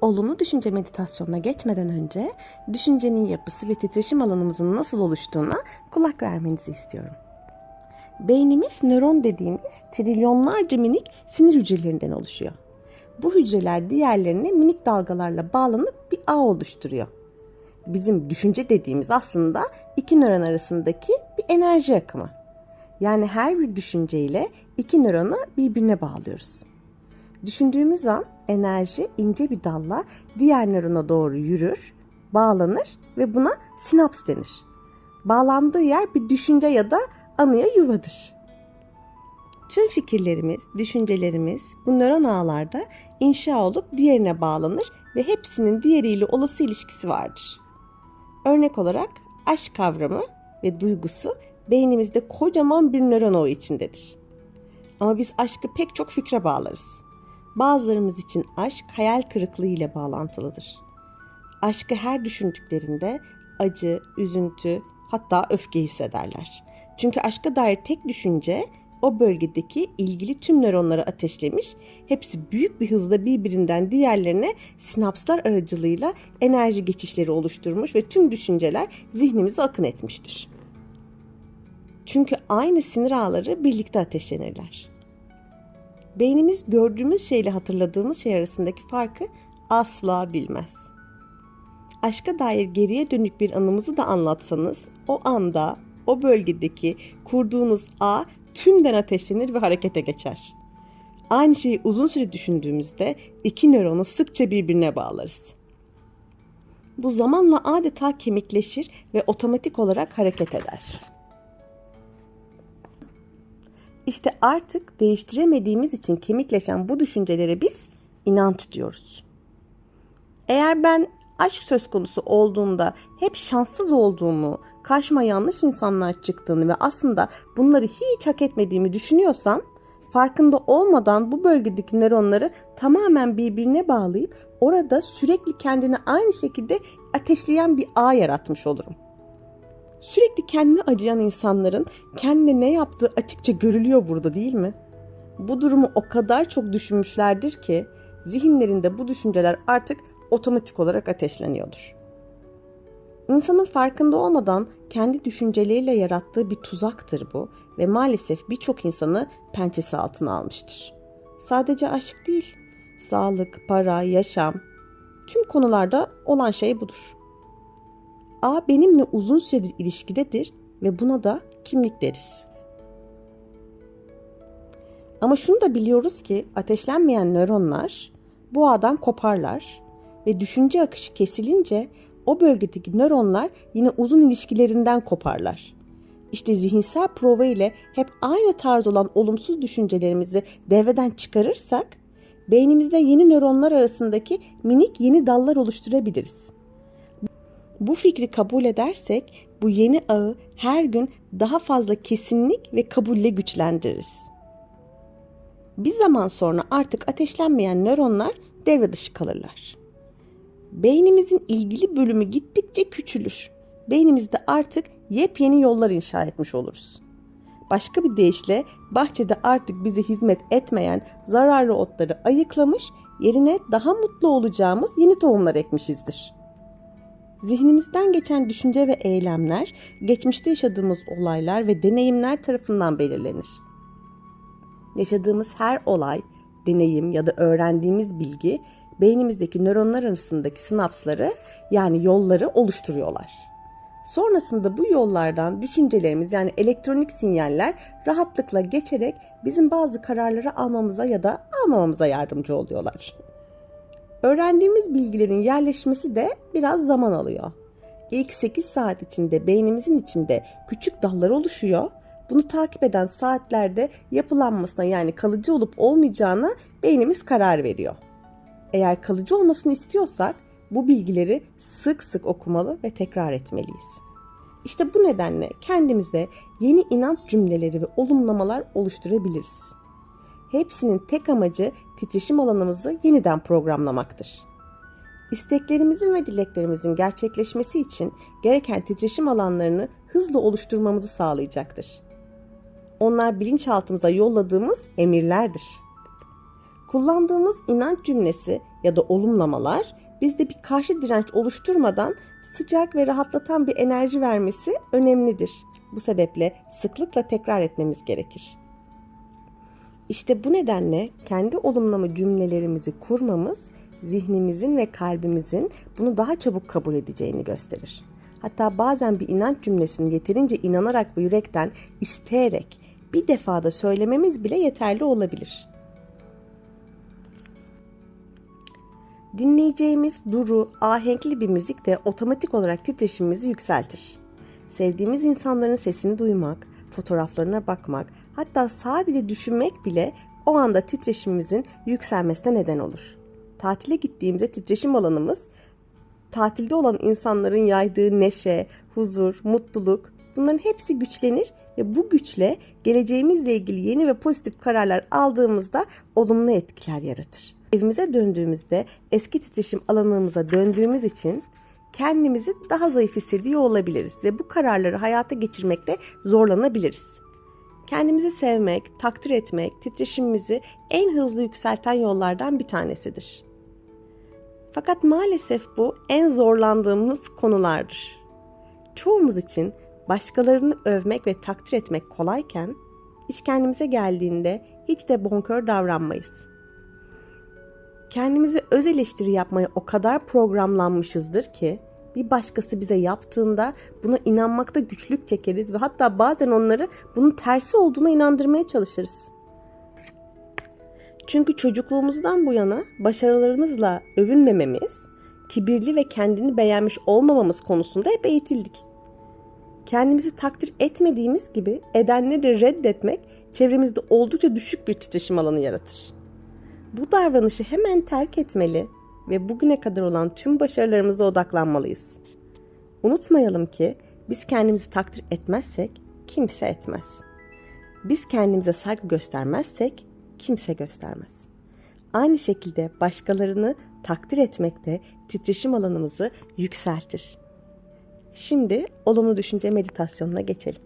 Olumlu düşünce meditasyonuna geçmeden önce düşüncenin yapısı ve titreşim alanımızın nasıl oluştuğuna kulak vermenizi istiyorum. Beynimiz nöron dediğimiz trilyonlarca minik sinir hücrelerinden oluşuyor. Bu hücreler diğerlerine minik dalgalarla bağlanıp bir ağ oluşturuyor. Bizim düşünce dediğimiz aslında iki nöron arasındaki bir enerji akımı. Yani her bir düşünceyle iki nöronu birbirine bağlıyoruz. Düşündüğümüz an enerji ince bir dalla diğer nörona doğru yürür, bağlanır ve buna sinaps denir. Bağlandığı yer bir düşünce ya da anıya yuvadır. Tüm fikirlerimiz, düşüncelerimiz bu nöron ağlarda inşa olup diğerine bağlanır ve hepsinin diğeriyle olası ilişkisi vardır. Örnek olarak aşk kavramı ve duygusu beynimizde kocaman bir nöron ağı içindedir. Ama biz aşkı pek çok fikre bağlarız. Bazılarımız için aşk hayal kırıklığı ile bağlantılıdır. Aşkı her düşündüklerinde acı, üzüntü, hatta öfke hissederler. Çünkü aşka dair tek düşünce o bölgedeki ilgili tüm nöronları ateşlemiş, hepsi büyük bir hızla birbirinden diğerlerine sinapslar aracılığıyla enerji geçişleri oluşturmuş ve tüm düşünceler zihnimize akın etmiştir. Çünkü aynı sinir ağları birlikte ateşlenirler. Beynimiz gördüğümüz şeyle hatırladığımız şey arasındaki farkı asla bilmez. Aşka dair geriye dönük bir anımızı da anlatsanız o anda o bölgedeki kurduğunuz ağ tümden ateşlenir ve harekete geçer. Aynı şeyi uzun süre düşündüğümüzde iki nöronu sıkça birbirine bağlarız. Bu zamanla adeta kemikleşir ve otomatik olarak hareket eder. İşte artık değiştiremediğimiz için kemikleşen bu düşüncelere biz inanç diyoruz. Eğer ben aşk söz konusu olduğunda hep şanssız olduğumu, karşıma yanlış insanlar çıktığını ve aslında bunları hiç hak etmediğimi düşünüyorsam, farkında olmadan bu bölgedeki nöronları tamamen birbirine bağlayıp orada sürekli kendini aynı şekilde ateşleyen bir ağ yaratmış olurum. Sürekli kendine acıyan insanların kendine ne yaptığı açıkça görülüyor burada değil mi? Bu durumu o kadar çok düşünmüşlerdir ki zihinlerinde bu düşünceler artık otomatik olarak ateşleniyordur. İnsanın farkında olmadan kendi düşünceleriyle yarattığı bir tuzaktır bu ve maalesef birçok insanı pençesi altına almıştır. Sadece aşk değil, sağlık, para, yaşam, tüm konularda olan şey budur. A benimle uzun süredir ilişkidedir ve buna da kimlik deriz. Ama şunu da biliyoruz ki ateşlenmeyen nöronlar bu ağdan koparlar ve düşünce akışı kesilince o bölgedeki nöronlar yine uzun ilişkilerinden koparlar. İşte zihinsel prova ile hep aynı tarz olan olumsuz düşüncelerimizi devreden çıkarırsak beynimizde yeni nöronlar arasındaki minik yeni dallar oluşturabiliriz. Bu fikri kabul edersek bu yeni ağı her gün daha fazla kesinlik ve kabulle güçlendiririz. Bir zaman sonra artık ateşlenmeyen nöronlar devre dışı kalırlar. Beynimizin ilgili bölümü gittikçe küçülür. Beynimizde artık yepyeni yollar inşa etmiş oluruz. Başka bir deyişle bahçede artık bize hizmet etmeyen zararlı otları ayıklamış, yerine daha mutlu olacağımız yeni tohumlar ekmişizdir. Zihnimizden geçen düşünce ve eylemler, geçmişte yaşadığımız olaylar ve deneyimler tarafından belirlenir. Yaşadığımız her olay, deneyim ya da öğrendiğimiz bilgi beynimizdeki nöronlar arasındaki sinapsları yani yolları oluşturuyorlar. Sonrasında bu yollardan düşüncelerimiz yani elektronik sinyaller rahatlıkla geçerek bizim bazı kararları almamıza ya da almamamıza yardımcı oluyorlar. Öğrendiğimiz bilgilerin yerleşmesi de biraz zaman alıyor. İlk 8 saat içinde beynimizin içinde küçük dallar oluşuyor. Bunu takip eden saatlerde yapılanmasına yani kalıcı olup olmayacağına beynimiz karar veriyor. Eğer kalıcı olmasını istiyorsak bu bilgileri sık sık okumalı ve tekrar etmeliyiz. İşte bu nedenle kendimize yeni inanç cümleleri ve olumlamalar oluşturabiliriz. Hepsinin tek amacı titreşim alanımızı yeniden programlamaktır. İsteklerimizin ve dileklerimizin gerçekleşmesi için gereken titreşim alanlarını hızla oluşturmamızı sağlayacaktır. Onlar bilinçaltımıza yolladığımız emirlerdir. Kullandığımız inanç cümlesi ya da olumlamalar bizde bir karşı direnç oluşturmadan sıcak ve rahatlatan bir enerji vermesi önemlidir. Bu sebeple sıklıkla tekrar etmemiz gerekir. İşte bu nedenle kendi olumlama cümlelerimizi kurmamız zihnimizin ve kalbimizin bunu daha çabuk kabul edeceğini gösterir. Hatta bazen bir inanç cümlesini yeterince inanarak ve yürekten isteyerek bir defada söylememiz bile yeterli olabilir. Dinleyeceğimiz duru, ahenkli bir müzik de otomatik olarak titreşimimizi yükseltir. Sevdiğimiz insanların sesini duymak, fotoğraflarına bakmak, hatta sadece düşünmek bile o anda titreşimimizin yükselmesine neden olur. Tatile gittiğimizde titreşim alanımız tatilde olan insanların yaydığı neşe, huzur, mutluluk bunların hepsi güçlenir ve bu güçle geleceğimizle ilgili yeni ve pozitif kararlar aldığımızda olumlu etkiler yaratır. Evimize döndüğümüzde eski titreşim alanımıza döndüğümüz için kendimizi daha zayıf hissediyor olabiliriz ve bu kararları hayata geçirmekte zorlanabiliriz. Kendimizi sevmek, takdir etmek titreşimimizi en hızlı yükselten yollardan bir tanesidir. Fakat maalesef bu en zorlandığımız konulardır. Çoğumuz için başkalarını övmek ve takdir etmek kolayken iş kendimize geldiğinde hiç de bonkör davranmayız. Kendimizi öz eleştiri yapmaya o kadar programlanmışızdır ki bir başkası bize yaptığında buna inanmakta güçlük çekeriz ve hatta bazen onları bunun tersi olduğuna inandırmaya çalışırız. Çünkü çocukluğumuzdan bu yana başarılarımızla övünmememiz, kibirli ve kendini beğenmiş olmamamız konusunda hep eğitildik. Kendimizi takdir etmediğimiz gibi edenleri reddetmek çevremizde oldukça düşük bir titreşim alanı yaratır. Bu davranışı hemen terk etmeli ve bugüne kadar olan tüm başarılarımıza odaklanmalıyız. Unutmayalım ki biz kendimizi takdir etmezsek kimse etmez. Biz kendimize saygı göstermezsek kimse göstermez. Aynı şekilde başkalarını takdir etmek de titreşim alanımızı yükseltir. Şimdi olumlu düşünce meditasyonuna geçelim.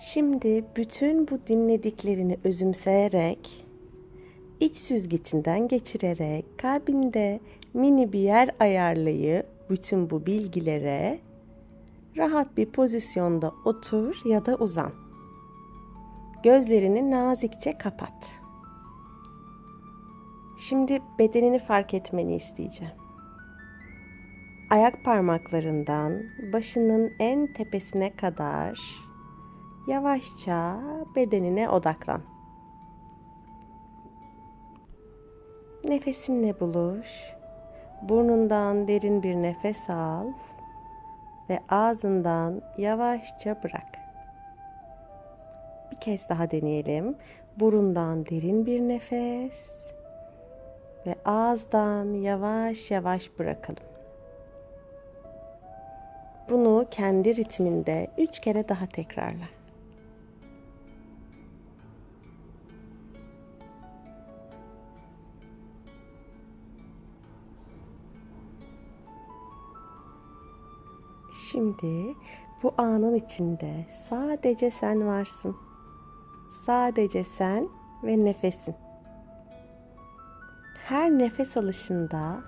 Şimdi bütün bu dinlediklerini özümseyerek, iç süzgecinden geçirerek kalbinde mini bir yer ayarlayıp bütün bu bilgilere rahat bir pozisyonda otur ya da uzan. Gözlerini nazikçe kapat. Şimdi bedenini fark etmeni isteyeceğim. Ayak parmaklarından başının en tepesine kadar yavaşça bedenine odaklan. Nefesinle buluş. Burnundan derin bir nefes al ve ağzından yavaşça bırak. Bir kez daha deneyelim. Burundan derin bir nefes ve ağızdan yavaş yavaş bırakalım. Bunu kendi ritminde üç kere daha tekrarla. Şimdi bu anın içinde sadece sen varsın. Sadece sen ve nefesin. Her nefes alışında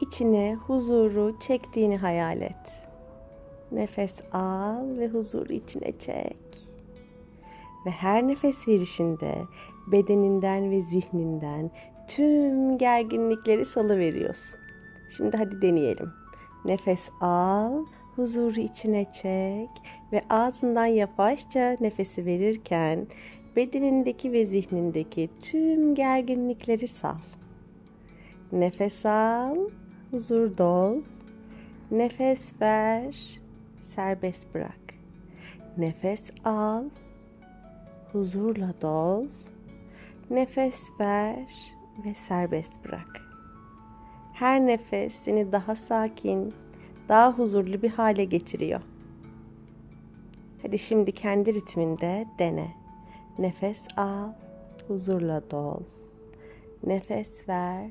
içine huzuru çektiğini hayal et. Nefes al ve huzuru içine çek. Ve her nefes verişinde bedeninden ve zihninden tüm gerginlikleri salı veriyorsun. Şimdi hadi deneyelim. Nefes al, huzuru içine çek ve ağzından yavaşça nefesi verirken bedenindeki ve zihnindeki tüm gerginlikleri sal. Nefes al, huzur dol. Nefes ver, serbest bırak. Nefes al, huzurla dol. Nefes ver ve serbest bırak. Her nefes seni daha sakin, daha huzurlu bir hale getiriyor. Hadi şimdi kendi ritminde dene. Nefes al, huzurla dol. Nefes ver,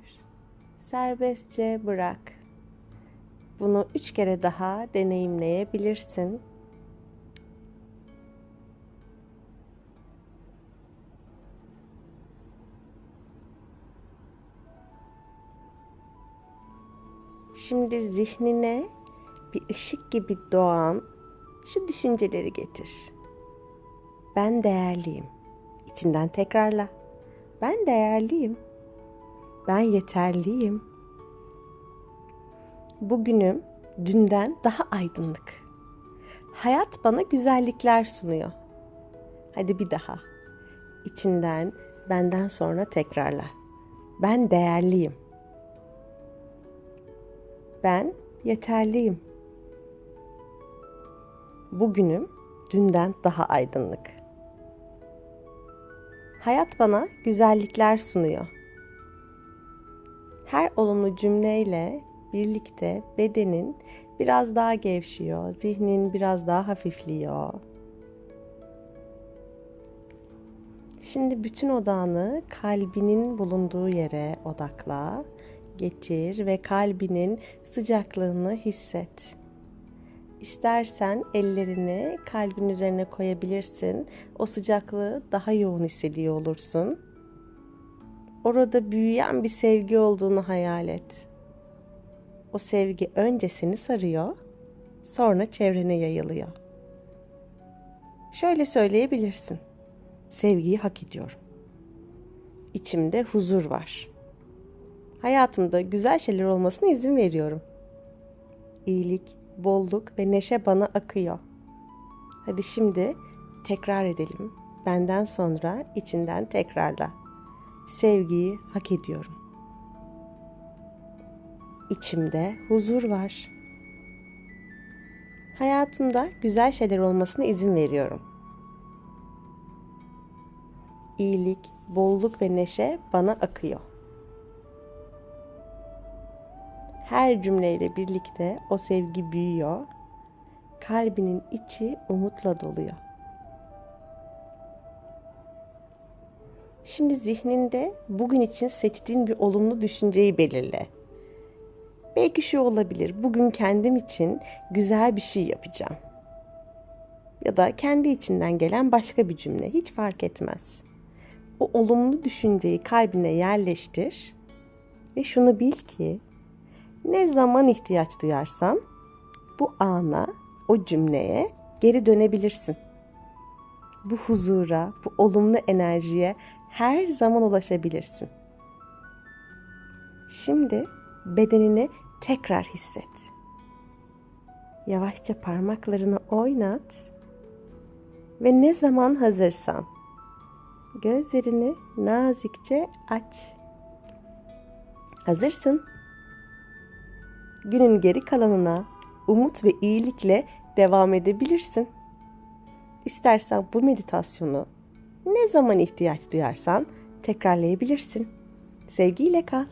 serbestçe bırak. Bunu üç kere daha deneyimleyebilirsin. Şimdi zihnine bir ışık gibi doğan şu düşünceleri getir. Ben değerliyim. İçinden tekrarla. Ben değerliyim. Ben yeterliyim. Bugünüm dünden daha aydınlık. Hayat bana güzellikler sunuyor. Hadi bir daha. İçinden benden sonra tekrarla. Ben değerliyim. Ben yeterliyim. Bugünüm dünden daha aydınlık. Hayat bana güzellikler sunuyor. Her olumlu cümleyle birlikte bedenin biraz daha gevşiyor, zihnin biraz daha hafifliyor. Şimdi bütün odağını kalbinin bulunduğu yere odakla, getir ve kalbinin sıcaklığını hisset. İstersen ellerini kalbin üzerine koyabilirsin. O sıcaklığı daha yoğun hissediyor olursun. Orada büyüyen bir sevgi olduğunu hayal et. O sevgi önce seni sarıyor, sonra çevrene yayılıyor. Şöyle söyleyebilirsin. Sevgiyi hak ediyorum. İçimde huzur var. Hayatımda güzel şeyler olmasına izin veriyorum. İyilik, bolluk ve neşe bana akıyor. Hadi şimdi tekrar edelim. Benden sonra içinden tekrarla. Sevgiyi hak ediyorum. İçimde huzur var. Hayatımda güzel şeyler olmasına izin veriyorum. İyilik, bolluk ve neşe bana akıyor. Her cümleyle birlikte o sevgi büyüyor. Kalbinin içi umutla doluyor. Şimdi zihninde bugün için seçtiğin bir olumlu düşünceyi belirle. Belki şu olabilir. Bugün kendim için güzel bir şey yapacağım. Ya da kendi içinden gelen başka bir cümle hiç fark etmez. O olumlu düşünceyi kalbine yerleştir ve şunu bil ki ne zaman ihtiyaç duyarsan bu ana, o cümleye geri dönebilirsin. Bu huzura, bu olumlu enerjiye her zaman ulaşabilirsin. Şimdi bedenini tekrar hisset. Yavaşça parmaklarını oynat ve ne zaman hazırsan gözlerini nazikçe aç. Hazırsın. Günün geri kalanına umut ve iyilikle devam edebilirsin. İstersen bu meditasyonu ne zaman ihtiyaç duyarsan tekrarlayabilirsin. Sevgiyle kal.